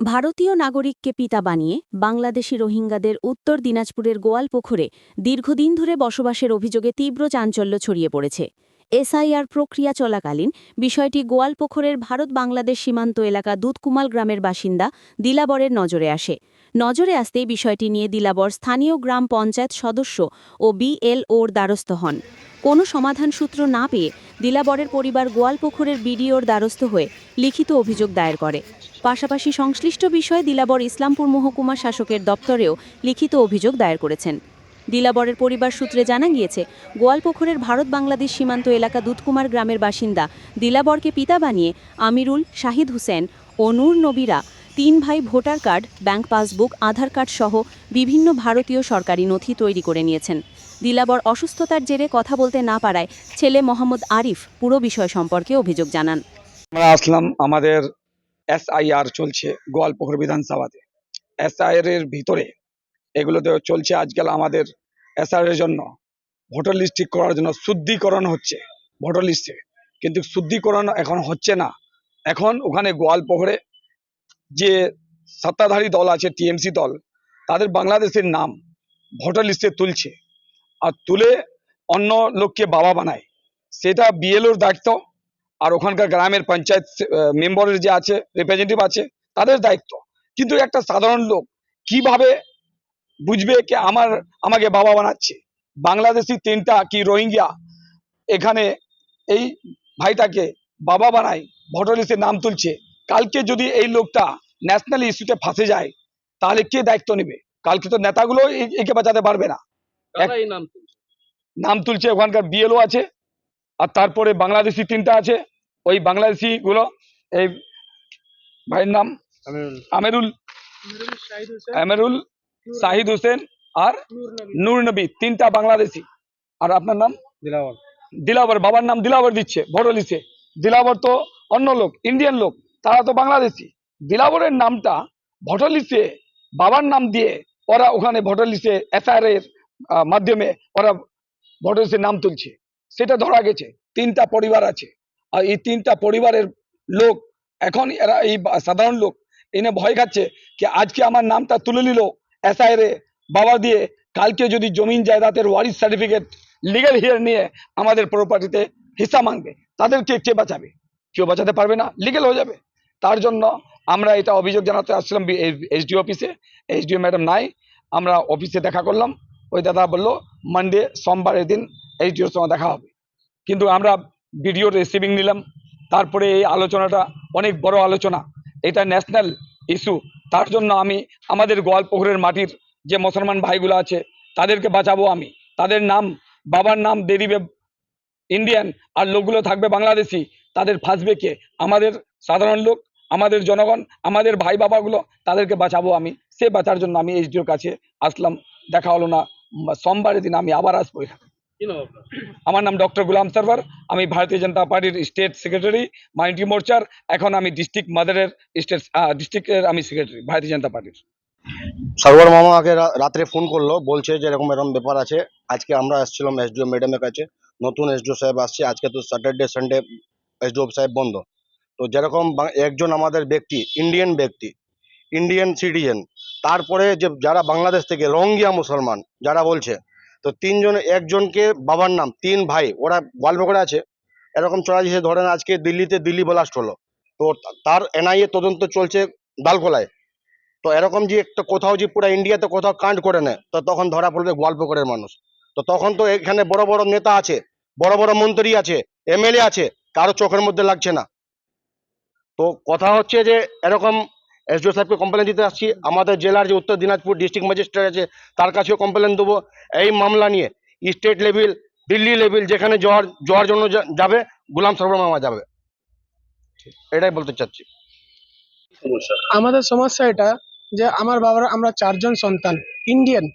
ভারতীয় নাগরিককে পিতা বানিয়ে বাংলাদেশি রোহিঙ্গাদের উত্তর দিনাজপুরের গোয়ালপুকুরে দীর্ঘদিন ধরে বসবাসের অভিযোগে তীব্র চাঞ্চল্য ছড়িয়ে পড়েছে। এসআইআর প্রক্রিয়া চলাকালীন বিষয়টি গোয়ালপোখরের ভারত বাংলাদেশ সীমান্ত এলাকা দুধকুমাল গ্রামের বাসিন্দা দিলাবরের নজরে আসে। নজরে আসতেই বিষয়টি নিয়ে দিলাবর স্থানীয় গ্রাম পঞ্চায়েত সদস্য ও বিএলওর দ্বারস্থ হন। কোনো সমাধান সূত্র না পেয়ে দিলাবরের পরিবার গোয়ালপুকুরের বিডিওর দ্বারস্থ হয়ে লিখিত অভিযোগ দায়ের করে। পাশাপাশি সংশ্লিষ্ট বিষয়ে দিলাবর ইসলামপুর মহকুমা শাসকের দপ্তরেও লিখিত অভিযোগ দায়ের করেছেন। দিলাবরের পরিবার সূত্রে জানা গিয়েছে গোয়ালপুকুরের ভারত বাংলাদেশ সীমান্ত এলাকা দুধকুমার গ্রামের বাসিন্দা দিলাবরকে পিতা বানিয়ে আমিরুল শাহিদ হুসেন ও নূর নবীরা তিন ভাই voter card, bank passbook, Aadhaar card সহ বিভিন্ন ভারতীয় সরকারি নথি তৈরি করে নিয়েছেন। দিলাবর অসুস্থতার জেরে কথা বলতে না পারায় ছেলে মোহাম্মদ আরিফ পুরো বিষয় সম্পর্কে অভিযোগ জানান। আমরা আসলাম আমাদের এসআইআর চলছে গোয়ালপুকুর বিধানসভাতে। এসআইআর এর ভিতরে এগুলোতে চলছে আজকাল আমাদের এসআইআর এর জন্য। ভোটার লিস্ট ঠিক করার জন্য শুদ্ধিকরণ হচ্ছে ভোটার লিস্টে কিন্তু শুদ্ধিকরণ এখন হচ্ছে না। এখন ওখানে গোয়ালপুকুরে যে সত্তাধারী দল আছে টিএমসি দল, তাদের বাংলাদেশের নাম ভোটার লিস্টে তুলছে। আর তুলে অন্য লোককে বাবা বানায়। সেটা বিএলওর দায়িত্ব। আর ওখানকার গ্রামের পঞ্চায়েত মেম্বারের যে আছে রিপ্রেজেন্টেটিভ আছে, তাদের দায়িত্ব। কিন্তু একটা সাধারণ লোক কীভাবে বুঝবে কি আমার আমাকে বাবা বানাচ্ছে। বাংলাদেশি তিনটা কি রোহিঙ্গা? এখানে এই ভাইটাকে বাবা বানায় ভোটার লিস্টে নাম তুলছে। কালকে যদি এই লোকটা ন্যাশনাল ইস্যুতে ফাঁসে যায় তাহলে কে দায়িত্ব নেবে? কালকে তো নেতাগুলো একে বাঁচাতে পারবে না। নাম তুলছে? নাম তুলছে ওখানকার বিএলও আছে আর তারপরে বাংলাদেশি তিনটা আছে। ওই বাংলাদেশি গুলো এই ভাইয়ের নাম আমেরুল। আমেরুল শাহিদ হোসেন আর নূর নবী। তিনটা বাংলাদেশি। আর আপনার নাম? দিলাবর বাবার নাম দিলাবর দিচ্ছে ভোটার লিস্টে দিলাবর তো অন্য লোক ইন্ডিয়ান লোক তারা তো বাংলাদেশি। দিলাবরের নামটা ভোটার লিস্টে বাবার নাম দিয়ে ওরা ওখানে ভোটার লিস্টে এসআর এর মাধ্যমে ওরা ভোটার লিস্টে নাম তুলছে। সেটা ধরা গেছে তিনটা পরিবার আছে। আর এই তিনটা পরিবারের লোক এখন এরা এই সাধারণ লোক এনে ভয় খাচ্ছে কি আজকে আমার নামটা তুলে নিল এসআইআর এ বাবা দিয়ে কালকে যদি জমিন জায়দাতের ওয়ারিস সার্টিফিকেট লিগ্যাল হিয়ার নিয়ে আমাদের প্রপার্টিতে হিস্সা মাংবে তাদেরকে কে বাঁচাবে? কেউ বাঁচাতে পারবে না লিগ্যাল হয়ে যাবে। তার জন্য আমরা এটা অভিযোগ জানাতে আসছিলাম এসডিও অফিসে এসডিও ম্যাডাম নাই, আমরা অফিসে দেখা করলাম। ওই দাদা বলল মানডে সোমবারের দিন এইচডিওর সঙ্গে দেখা হবে। কিন্তু আমরা ভিডিও রিসিভিং নিলাম। তারপরে এই আলোচনাটা অনেক বড় আলোচনা। এটা ন্যাশনাল ইস্যু তার জন্য আমি আমাদের গোয়ালপুকুরের মাটির যে মুসলমান ভাইগুলো আছে তাদেরকে বাঁচাবো আমি। তাদের নাম বাবার নাম দিয়ে দিবে ইন্ডিয়ান আর লোকগুলো থাকবে বাংলাদেশি। তাদের ফাঁসবে কে? আমাদের সাধারণ লোক আমাদের জনগণ আমাদের ভাই বাবাগুলো তাদেরকে বাঁচাবো আমি। সে বাঁচার জন্য আমি এইচডিওর কাছে আসলাম। দেখা হলো না। সোমবারের দিন আমি আবার আসব? আমার নাম ডক্টর গুলাম সারওয়ার। আমি ভারতীয় জনতা পার্টির স্টেট সেক্রেটারি মাইনটি মোর্চার, এখন আমি ডিস্ট্রিক্ট মাদারের স্টেট ডিস্ট্রিক্টের আমি সেক্রেটারি ভারতীয় জনতা পার্টির। সারোয়ার মামা রা- রাত্রে ফোন করল, বলছে যে এরকম এরকম ব্যাপার আছে। আজকে আমরা আসছিলাম এসডিও ম্যাডামের কাছে, নতুন এসডিও সাহেব আসছে, আজকে তো স্যাটারডে সানডে এসডিও সাহেব বন্ধ। তো যেরকম একজন আমাদের ব্যক্তি ইন্ডিয়ান ব্যক্তি ইন্ডিয়ান সিটিজেন তারপরে যে যারা বাংলাদেশ থেকে রোহিঙ্গিয়া মুসলমান, যারা বলছে তো তিনজন, একজনকে বাবার নাম, তিন ভাই, ওরা গোয়ালপুকুরে আছে। এরকম চলা যাচ্ছে ধরেন আজকে দিল্লিতে দিল্লি ব্লাস্ট হলো। তো তার এনআইএ তদন্ত চলছে দালকোলায় তো এরকম যে একটা কোথাও যে পুরো ইন্ডিয়াতে কোথাও কাণ্ড করে নেয়, তো তখন ধরা পড়বে গোয়ালপুকুরের মানুষ। তো তখন তো এখানে বড় বড় নেতা আছে, বড় বড় মন্ত্রী আছে, এমএলএ আছে, কারও চোখের মধ্যে লাগছে না। তো কথা হচ্ছে যে এরকম এসডিও সাহেবকে কমপ্লেন দিতে আসছি। আমাদের জেলার যে উত্তর দিনাজপুর ডিস্ট্রিক্ট ম্যাজিস্ট্রেট আছে তার কাছেও কমপ্লেন দেবো। এই মামলা নিয়ে স্টেট লেভেল দিল্লি লেভেল যেখানে যাওয়ার যাওয়ার জন্য যাবে গুলাম সরবর মামা যাবে। এটাই বলতে চাচ্ছি। আমাদের সমস্যা এটা যে আমার বাবার আমরা চারজন সন্তান ইন্ডিয়ান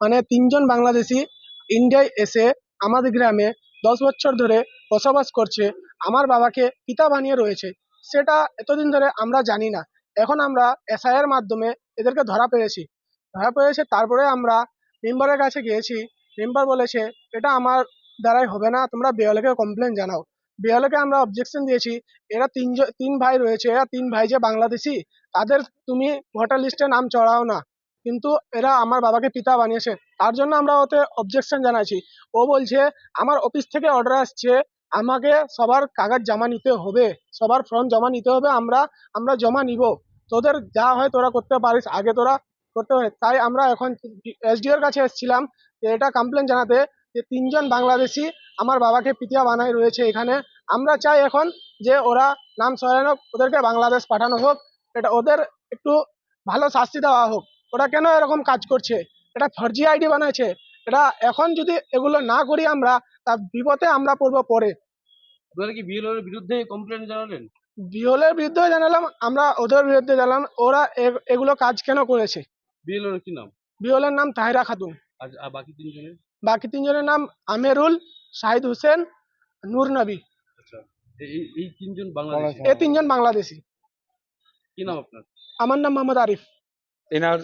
মানে তিনজন বাংলাদেশি ইন্ডিয়ায় এসে আমাদের গ্রামে দশ বছর ধরে বসবাস করছে। আমার বাবাকে পিতা বানিয়ে রয়েছে। সেটা এতদিন ধরে আমরা জানি না। এখন আমরা এসআইয়ের মাধ্যমে এদেরকে ধরা পেয়েছি। ধরা পেয়েছে তারপরে আমরা মেম্বারের কাছে গিয়েছি। মেম্বার বলেছে, এটা আমার দ্বারাই হবে না, তোমরা বিএলকে কমপ্লেন জানাও। বিএলকে আমরা অবজেকশন দিয়েছি, এরা তিনজন তিন ভাই রয়েছে, এরা তিন ভাই যে বাংলাদেশি, তাদের তুমি ভোটার লিস্টে নাম চড়াও না। কিন্তু এরা আমার বাবাকে পিতা বানিয়েছে। তার জন্য আমরা ওতে অবজেকশন জানাইছি। ও বলছে, আমার অফিস থেকে অর্ডার আসছে, আমাকে সবার কাগজ জমা নিতে হবে, সবার ফর্ম জমা নিতে হবে, আমরা আমরা জমা নিব। তোদের যা হয় তোরা করতে পারিস, আগে তোরা করতে হয় তাই আমরা এখন এসডিওর কাছে এসেছিলাম যে এটা কমপ্লেন জানাতে যে তিনজন বাংলাদেশি আমার বাবাকে পিতিয়া বানাই রয়েছে এখানে। আমরা চাই এখন যে ওরা নাম সরানো, ওদেরকে বাংলাদেশ পাঠানো হোক, এটা ওদের একটু ভালো শাস্তি দেওয়া হোক। ওরা কেন এরকম কাজ করছে? এটা ফর্জি আইডি বানাইছে। এটা এখন যদি এগুলো না করি আমরা তার বিপদে আমরা পড়ব পরে। আপনারা কি বিএলওর বিরুদ্ধে কমপ্লেন জানালেন? বিহলের বিরুদ্ধে জানালাম আমরা ওদের বিরুদ্ধে জানালাম ওরা এ- এগুলো কাজ কেন করেছে? বিহলের কি নাম? বিহলের নাম তাহিরা খাতুন। আর বাকি তিনজনের? বাকি তিনজনের নাম আমেরুল শাহিদ হোসেন নূর নবী। আচ্ছা এই এই- এই তিনজন বাংলাদেশি? এ তিনজন বাংলাদেশি। কি নাম আপনার? আমার নাম মোহাম্মদ আরিফ। এনার